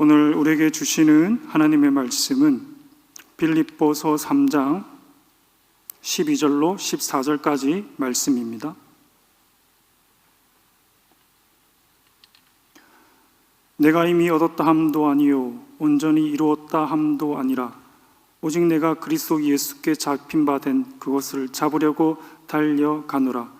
오늘 우리에게 주시는 하나님의 말씀은 빌립보서 3장 12절로 14절까지 말씀입니다. 내가 이미 얻었다 함도 아니요 온전히 이루었다 함도 아니라 오직 내가 그리스도 예수께 잡힌 바 된 그것을 잡으려고 달려가노라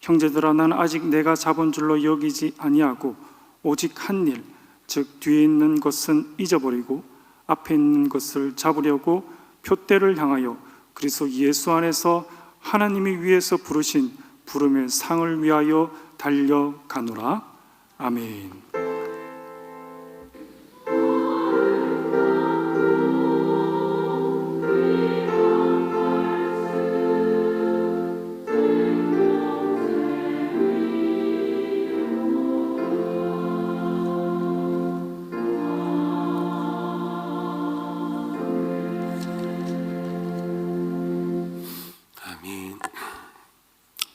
형제들아 나는 아직 내가 잡은 줄로 여기지 아니하고 오직 한일 즉 뒤에 있는 것은 잊어버리고 앞에 있는 것을 잡으려고 표대를 향하여 그리스도 예수 안에서 하나님이 위에서 부르신 부름의 상을 위하여 달려가노라 아멘.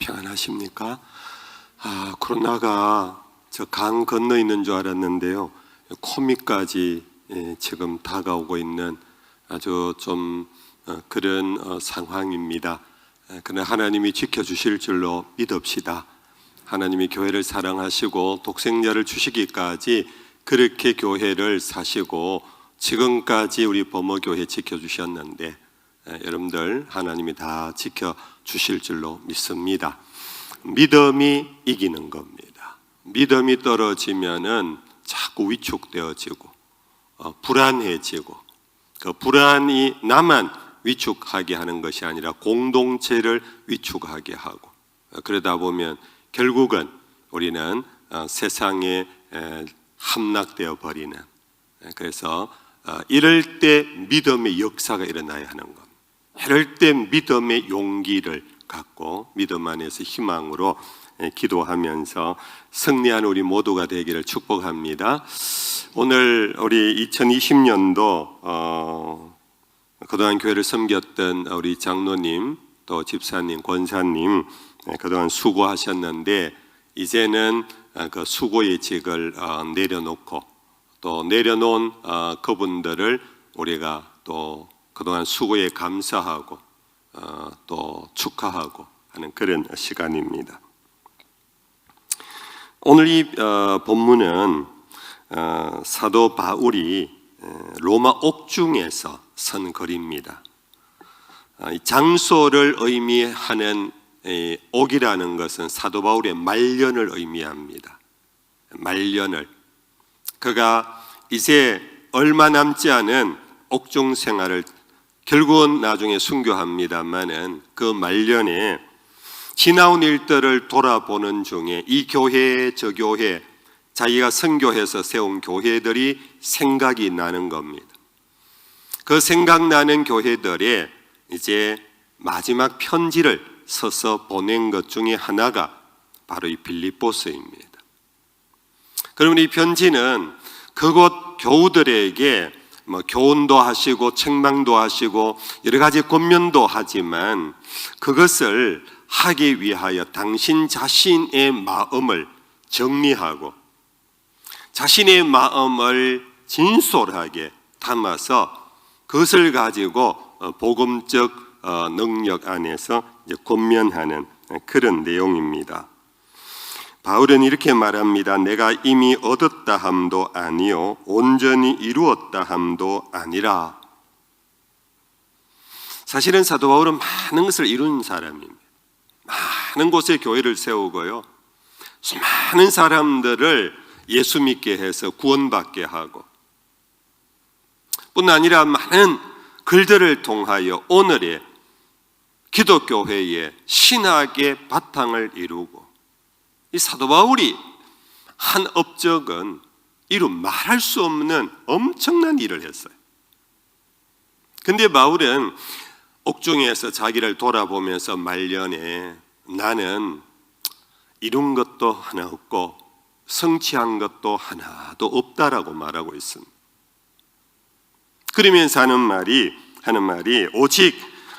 평안하십니까? 아, 코로나가 저 강 건너 있는 줄 알았는데요. 코미까지 예, 지금 다가오고 있는 아주 좀 어, 그런 어, 상황입니다. 예, 그러나 하나님이 지켜주실 줄로 믿읍시다. 하나님이 교회를 사랑하시고 독생자를 주시기까지 그렇게 교회를 사시고 지금까지 우리 범어교회 지켜주셨는데 예, 여러분들 하나님이 다 지켜 주실 줄로 믿습니다. 믿음이 이기는 겁니다. 믿음이 떨어지면은 자꾸 위축되어지고 어, 불안해지고 그 불안이 나만 위축하게 하는 것이 아니라 공동체를 위축하게 하고 어, 그러다 보면 결국은 우리는 어, 세상에 에, 함락되어 버리는 에, 그래서 어, 이럴 때 믿음의 역사가 일어나야 하는 겁니다. 이럴 때 믿음의 용기를 갖고 믿음 안에서 희망으로 예, 기도하면서 승리한 우리 모두가 되기를 축복합니다. 오늘 우리 2020년도 어, 그동안 교회를 섬겼던 우리 장로님 또 집사님 권사님 예, 그동안 수고하셨는데 이제는 어, 그 수고의 직을 어, 내려놓고 또 내려놓은 어, 그분들을 우리가 또 그동안 수고에 감사하고 어, 또 축하하고 하는 그런 시간입니다. 오늘 이 어, 본문은 어, 사도 바울이 에, 로마 옥중에서 선. 아, 이 장소를 의미하는 이 옥이라는 것은 사도 바울의 말년을 의미합니다. 말년을 그가 이제 얼마 남지 않은 옥중 생활을 결국은 나중에 순교합니다만은 그 말년에 지나온 일들을 돌아보는 중에 이 교회 저 교회 자기가 선교해서 세운 교회들이 생각이 나는 겁니다. 그 생각나는 교회들의 이제 마지막 편지를 써서 보낸 것 중에 하나가 바로 이 빌립보서입니다. 그러면 이 편지는 그곳 교우들에게 뭐 교훈도 하시고 책망도 하시고 여러 가지 권면도 하지만 그것을 하기 위하여 당신 자신의 마음을 정리하고 자신의 마음을 진솔하게 담아서 그것을 가지고 어, 복음적 어, 능력 안에서 권면하는 그런 내용입니다. 바울은 이렇게 말합니다. 내가 이미 얻었다 함도 아니요 온전히 이루었다 함도 아니라. 사실은 사도 바울은 많은 것을 이룬 사람입니다. 많은 곳에 교회를 세우고요. 수많은 사람들을 예수 믿게 해서 구원받게 하고 뿐 아니라 많은 글들을 통하여 오늘의 기독교회의 신학의 바탕을 이루고 이 사도 바울이 한 업적은 이루 말할 수 없는 엄청난 일을 했어요. 근데 바울은 옥중에서 자기를 돌아보면서 말년에 나는 이룬 것도 하나 없고 성취한 것도 하나도 없다라고 말하고 있습니다. 그러면서 하는 말이 하는 말이 오직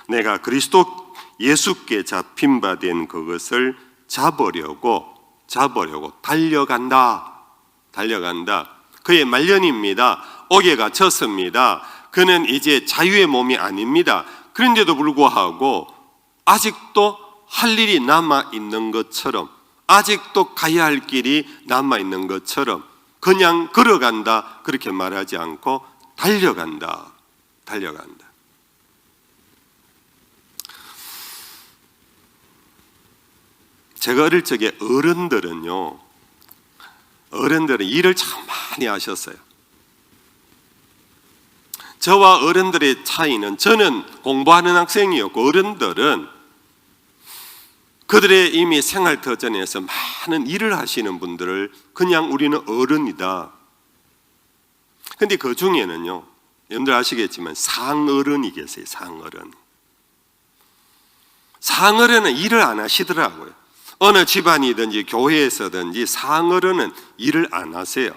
내가 그리스도 예수께 잡힌 바 된 그것을 잡으려고 잡으려고 달려간다. 달려간다. 그의 말년입니다. 옥에가 쳤습니다. 그는 이제 자유의 몸이 아닙니다. 그런데도 불구하고 아직도 할 일이 남아 있는 것처럼 아직도 가야 할 길이 남아 있는 것처럼 그냥 걸어간다 그렇게 말하지 않고 달려간다. 달려간다. 제가 어릴 적에 어른들은요, 어른들은 일을 참 많이 하셨어요. 저와 어른들의 차이는 저는 공부하는 학생이었고 어른들은 그들의 이미 생활 터전에서 많은 일을 하시는 분들을 그냥 우리는 어른이다. 근데 그 중에는요, 여러분들 아시겠지만 상어른이 계세요, 상어른. 상어른은 일을 안 하시더라고요. 어느 집안이든지 교회에서든지 상어른은 일을 안 하세요.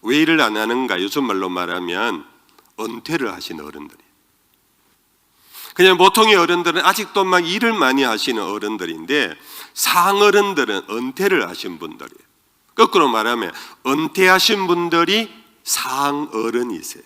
왜 일을 안 하는가? 요즘 말로 말하면 은퇴를 하신 어른들이. 그냥 보통의 어른들은 아직도 막 일을 많이 하시는 어른들인데 상어른들은 은퇴를 하신 분들이에요. 거꾸로 말하면 은퇴하신 분들이 상어른이세요.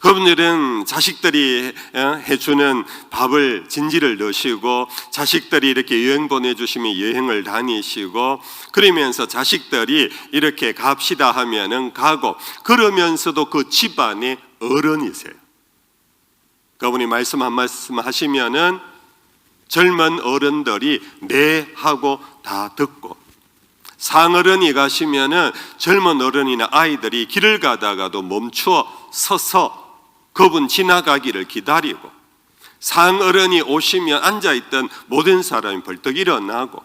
그분들은 자식들이 어, 해주는 밥을 진지를 넣으시고 자식들이 이렇게 여행 보내주시면 여행을 다니시고 그러면서 자식들이 이렇게 갑시다 하면은 가고 그러면서도 그 집안의 어른이세요. 그분이 말씀 한 말씀 하시면은 젊은 어른들이 네 하고 다 듣고 상어른이 가시면은 젊은 어른이나 아이들이 길을 가다가도 멈추어 서서 그분 지나가기를 기다리고 상어른이 오시면 앉아있던 모든 사람이 벌떡 일어나고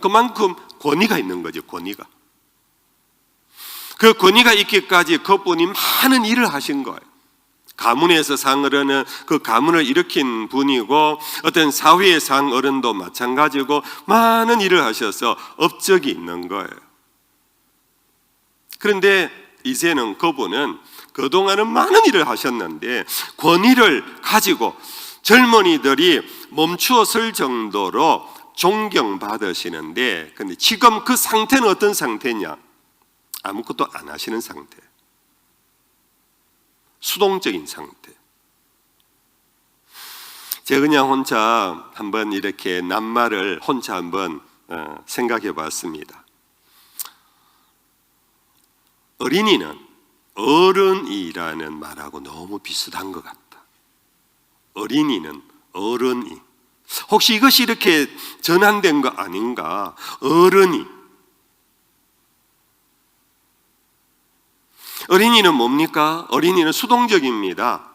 그만큼 권위가 있는 거죠 권위가. 그 권위가 있기까지 그분이 많은 일을 하신 거예요. 가문에서 상어른은 그 가문을 일으킨 분이고 어떤 사회의 상어른도 마찬가지고 많은 일을 하셔서 업적이 있는 거예요. 그런데 이제는 그분은 그동안은 많은 일을 하셨는데 권위를 가지고 젊은이들이 멈추어 설 정도로 존경받으시는데 근데 지금 그 상태는 어떤 상태냐? 아무것도 안 하시는 상태. 수동적인 상태. 제가 그냥 혼자 한번 이렇게 낱말을 혼자 한번 어, 생각해 봤습니다. 어린이는 어른이라는 말하고 너무 비슷한 것 같다. 어린이는 어른이. 혹시 이것이 이렇게 전환된 거 아닌가? 어른이. 어린이는 뭡니까? 어린이는 수동적입니다.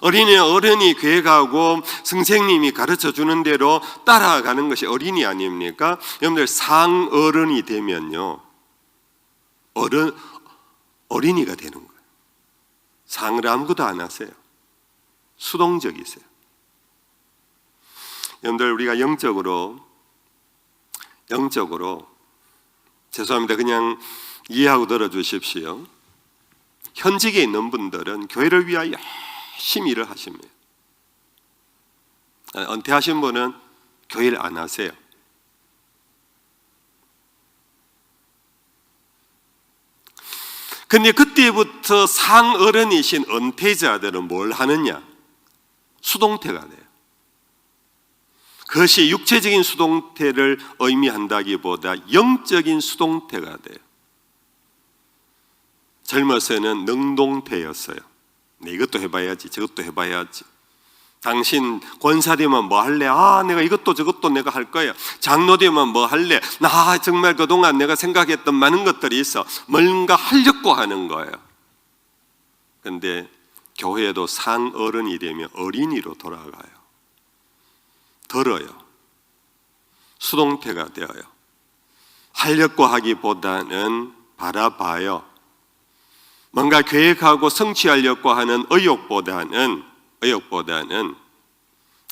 어린이는 어른이 계획하고 선생님이 가르쳐 주는 대로 따라가는 것이 어린이 아닙니까? 여러분들 상어른이 되면요. 어른, 어린이가 되는 거예요. 상을 아무것도 안 하세요. 수동적이세요. 여러분들 우리가 영적으로 영적으로 죄송합니다. 그냥 이해하고 들어주십시오. 현직에 있는 분들은 교회를 위하여 열심히 일을 하십니다. 은퇴하신 분은 교회를 안 하세요. 근데 그때부터 상어른이신 은퇴자들은 뭘 하느냐? 수동태가 돼요. 그것이 육체적인 수동태를 의미한다기보다 영적인 수동태가 돼요. 젊어서는 능동태였어요. 네, 이것도 해봐야지, 저것도 해봐야지. 당신 권사 되면 뭐 할래? 아, 내가 이것도 저것도 내가 할 거야. 장로 되면 뭐 할래? 나 정말 그동안 내가 생각했던 많은 것들이 있어. 뭔가 하려고 하는 거예요. 근데 교회도 상어른이 되면 어린이로 돌아가요. 들어요. 수동태가 되어요. 하려고 하기보다는 바라봐요. 뭔가 계획하고 성취하려고 하는 의욕보다는 의욕보다는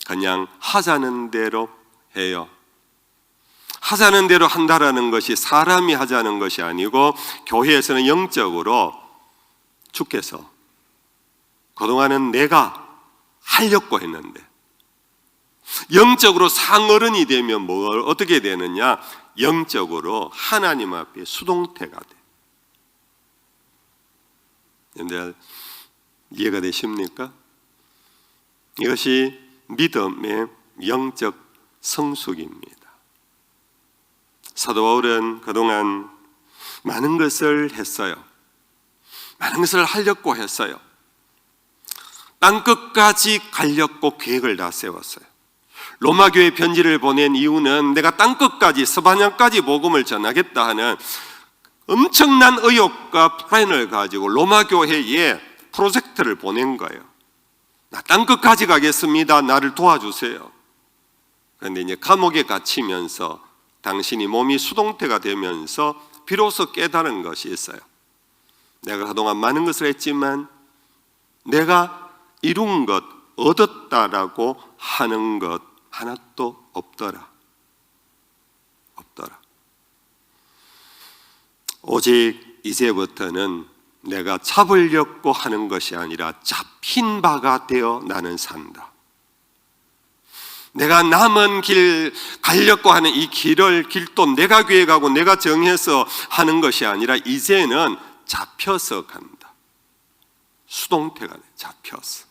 그냥 하자는 대로 해요. 하자는 대로 한다라는 것이 사람이 하자는 것이 아니고 교회에서는 영적으로 주께서 그동안은 내가 하려고 했는데 영적으로 상어른이 되면 뭘 어떻게 되느냐? 영적으로 하나님 앞에 수동태가 돼. 여러분들 이해가 되십니까? 이것이 믿음의 영적 성숙입니다. 사도 바울은 그동안 많은 것을 했어요. 많은 것을 하려고 했어요. 땅 끝까지 가려고 계획을 다 세웠어요. 로마 교회 편지를 보낸 이유는 내가 땅 끝까지 서반양까지 복음을 전하겠다 하는 엄청난 의욕과 플랜을 가지고 로마 교회에 프로젝트를 보낸 거예요. 나땅 끝까지 가겠습니다. 나를 도와주세요. 그런데 이제 감옥에 갇히면서 당신이 몸이 수동태가 되면서 비로소 깨달은 것이 있어요. 내가 그동안 많은 것을 했지만 내가 이룬 것, 얻었다라고 하는 것 하나도 없더라. 없더라. 오직 이제부터는 내가 잡으려고 하는 것이 아니라 잡힌 바가 되어 나는 산다. 내가 남은 길 가려고 하는 이 길을 길도 내가 계획하고 내가 정해서 하는 것이 아니라 이제는 잡혀서 간다. 수동태가 돼. 잡혀서.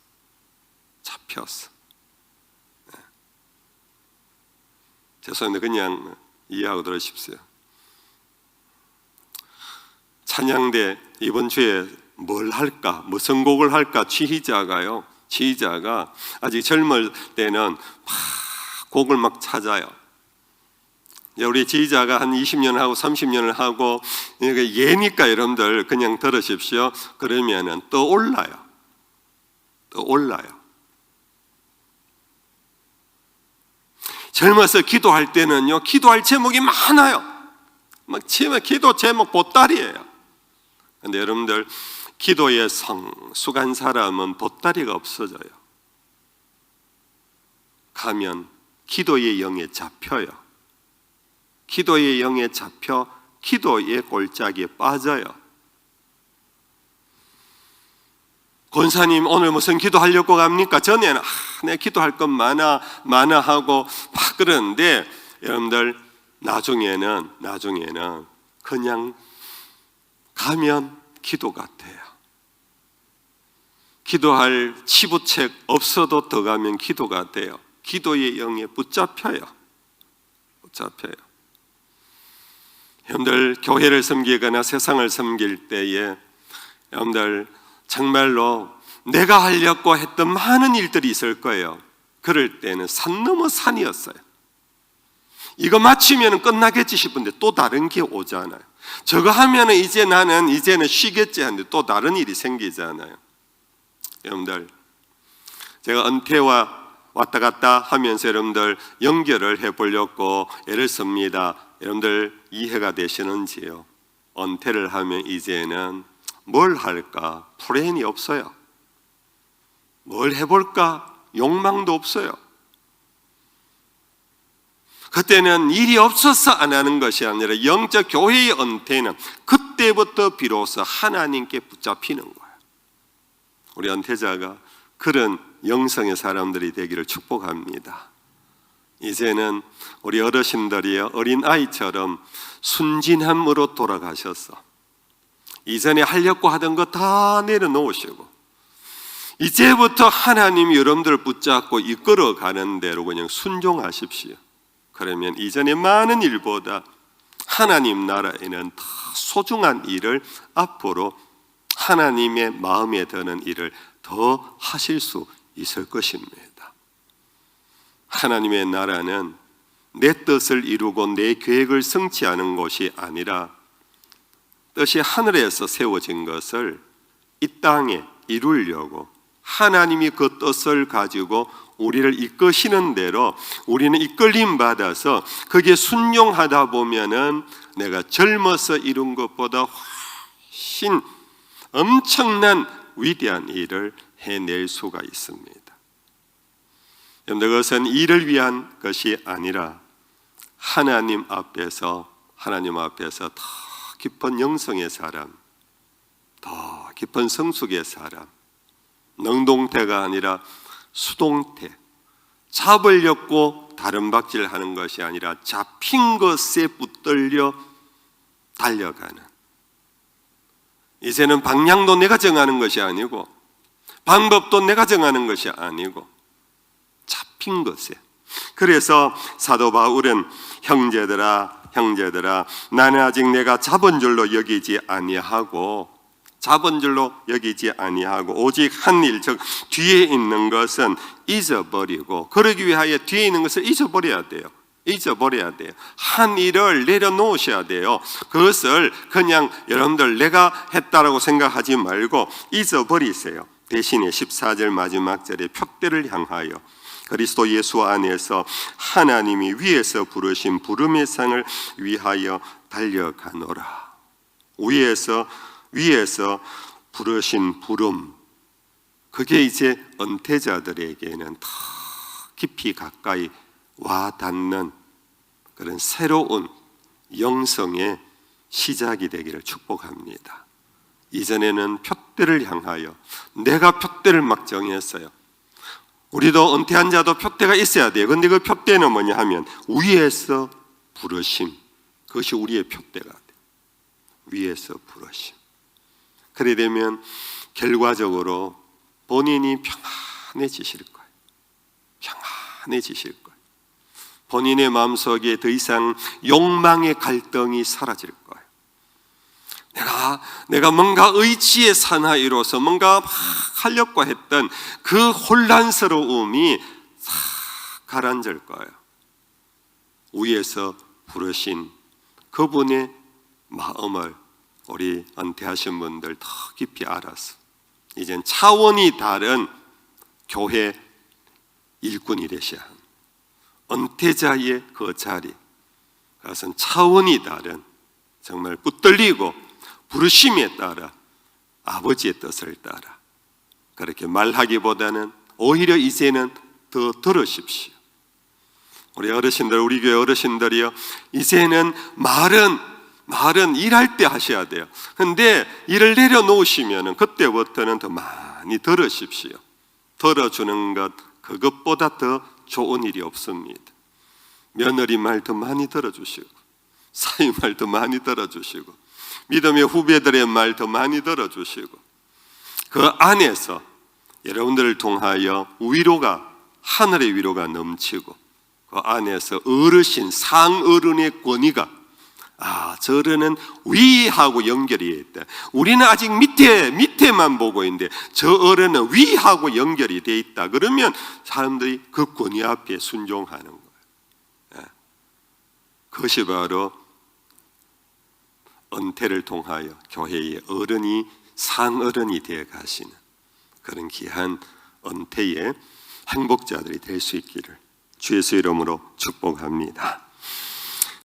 잡혀서. 네. 죄송합니다. 그냥 이해하고 들으십시오. 찬양대 이번 주에 뭘 할까? 무슨 곡을 할까? 취희자가요. 취희자가 아직 젊을 때는 막 곡을 막 찾아요. 우리 지휘자가 한 20년 하고 30년을 하고 예니까 여러분들 그냥 들으십시오. 그러면은 또 올라요. 또 올라요. 젊어서 기도할 때는요, 기도할 제목이 많아요. 막 기도 제목 보따리예요. 근데 여러분들 기도의 성숙한 사람은 보따리가 없어져요. 가면 기도의 영에 잡혀요. 기도의 영에 잡혀 기도의 골짜기에 빠져요. 권사님 오늘 무슨 기도하려고 갑니까? 전에는 아, 내 기도할 것 많아 많아 하고 막 그러는데 여러분들 나중에는 나중에는 그냥 가면 기도 같아요. 기도할 치부책 없어도 더 가면 기도가 돼요. 기도의 영에 붙잡혀요. 붙잡혀요. 여러분들 교회를 섬기거나 세상을 섬길 때에 여러분들 정말로 내가 하려고 했던 많은 일들이 있을 거예요. 그럴 때는 산 넘어 산이었어요. 이거 마치면 끝나겠지 싶은데 또 다른 게 오잖아요. 저거 하면은 이제 나는 이제는 쉬겠지 하는데 또 다른 일이 생기잖아요. 여러분들 제가 은퇴와 왔다 갔다 하면서 여러분들 연결을 해 보려고 애를 씁니다. 여러분들 이해가 되시는지요? 은퇴를 하면 이제는 뭘 할까? 플랜이 없어요. 뭘 해볼까? 욕망도 없어요. 그때는 일이 없어서 안 하는 것이 아니라 영적 교회의 은퇴는 그때부터 비로소 하나님께 붙잡히는 거예요. 우리 은퇴자가 그런 영성의 사람들이 되기를 축복합니다. 이제는 우리 어르신들이 어린 아이처럼 순진함으로 돌아가셔서 이전에 하려고 하던 거 다 내려놓으시고 이제부터 하나님이 여러분들을 붙잡고 이끌어 가는 대로 그냥 순종하십시오. 그러면 이전의 많은 일보다 하나님 나라에는 더 소중한 일을 앞으로 하나님의 마음에 드는 일을 더 하실 수 있을 것입니다. 하나님의 나라는 내 뜻을 이루고 내 계획을 성취하는 것이 아니라 뜻이 하늘에서 세워진 것을 이 땅에 이루려고 하나님이 그 뜻을 가지고 우리를 이끄시는 대로 우리는 이끌림 받아서 거기에 순종하다 보면은 내가 젊어서 이룬 것보다 훨씬 엄청난 위대한 일을 해낼 수가 있습니다. 여러분들 그것은 일을 위한 것이 아니라 하나님 앞에서 하나님 앞에서 더 깊은 영성의 사람, 더 깊은 성숙의 사람, 능동태가 아니라 수동태, 잡으려고 다른 박질 하는 것이 아니라 잡힌 것에 붙들려 달려가는. 이제는 방향도 내가 정하는 것이 아니고 방법도 내가 정하는 것이 아니고 잡힌 것에. 그래서 사도 바울은 형제들아 형제들아 나는 아직 내가 잡은 줄로 여기지 아니하고 잡은 줄로 여기지 아니하고 오직 한 일 즉 뒤에 있는 것은 잊어버리고 그러기 위하여 뒤에 있는 것을 잊어버려야 돼요. 잊어버려야 돼요. 한 일을 내려놓으셔야 돼요. 그것을 그냥 여러분들 내가 했다라고 생각하지 말고 잊어버리세요. 대신에 14절 마지막 절에 표대를 향하여 그리스도 예수 안에서 하나님이 위에서 부르신 부름의 상을 위하여 달려가노라. 위에서 위에서 부르신 부름 그게 이제 은퇴자들에게는 더 깊이 가까이 와 닿는 그런 새로운 영성의 시작이 되기를 축복합니다. 이전에는 표대를 향하여 내가 표대를 막 정했어요. 우리도 은퇴한 자도 표대가 있어야 돼요. 근데 그 표대는 뭐냐 하면 위에서 부르심. 그것이 우리의 표대가 돼. 위에서 부르심. 그래 되면 결과적으로 본인이 평안해지실 거예요. 평안해지실 거예요. 본인의 마음속에 더 이상 욕망의 갈등이 사라질 거예요. 내가 내가 뭔가 의지의 사나이로서 뭔가 막 하려고 했던 그 혼란스러움이 싹 가라앉을 거예요. 위에서 부르신 그분의 마음을 우리 은퇴하신 분들 더 깊이 알아서 이젠 차원이 다른 교회 일꾼이 되셔야. 은퇴자의 그 자리 그것은 차원이 다른 정말 붙들리고 부르심에 따라 아버지의 뜻을 따라 그렇게 말하기보다는 오히려 이제는 더 들으십시오. 우리 어르신들, 우리 교회 어르신들이요, 이제는 말은 말은 일할 때 하셔야 돼요. 근데 일을 내려놓으시면은 그때부터는 더 많이 들으십시오. 들어주는 것 그것보다 더 좋은 일이 없습니다. 며느리 말 더 많이 들어주시고 사위 말 더 많이 들어주시고 믿음의 후배들의 말 더 많이 들어주시고 그 안에서 여러분들을 통하여 위로가 하늘의 위로가 넘치고 그 안에서 어르신 상어른의 권위가 아 저런은 위하고 연결이 있다. 우리는 아직 밑에 밑에만 보고 있는데 저 어른은 위하고 연결이 돼 있다. 그러면 사람들이 그 권위 앞에 순종하는 거예요. 예. 그것이 바로 은퇴를 통하여 교회의 어른이 상어른이 되어 가시는 그런 귀한 은퇴의 행복자들이 될 수 있기를 주의 수 이름으로 축복합니다.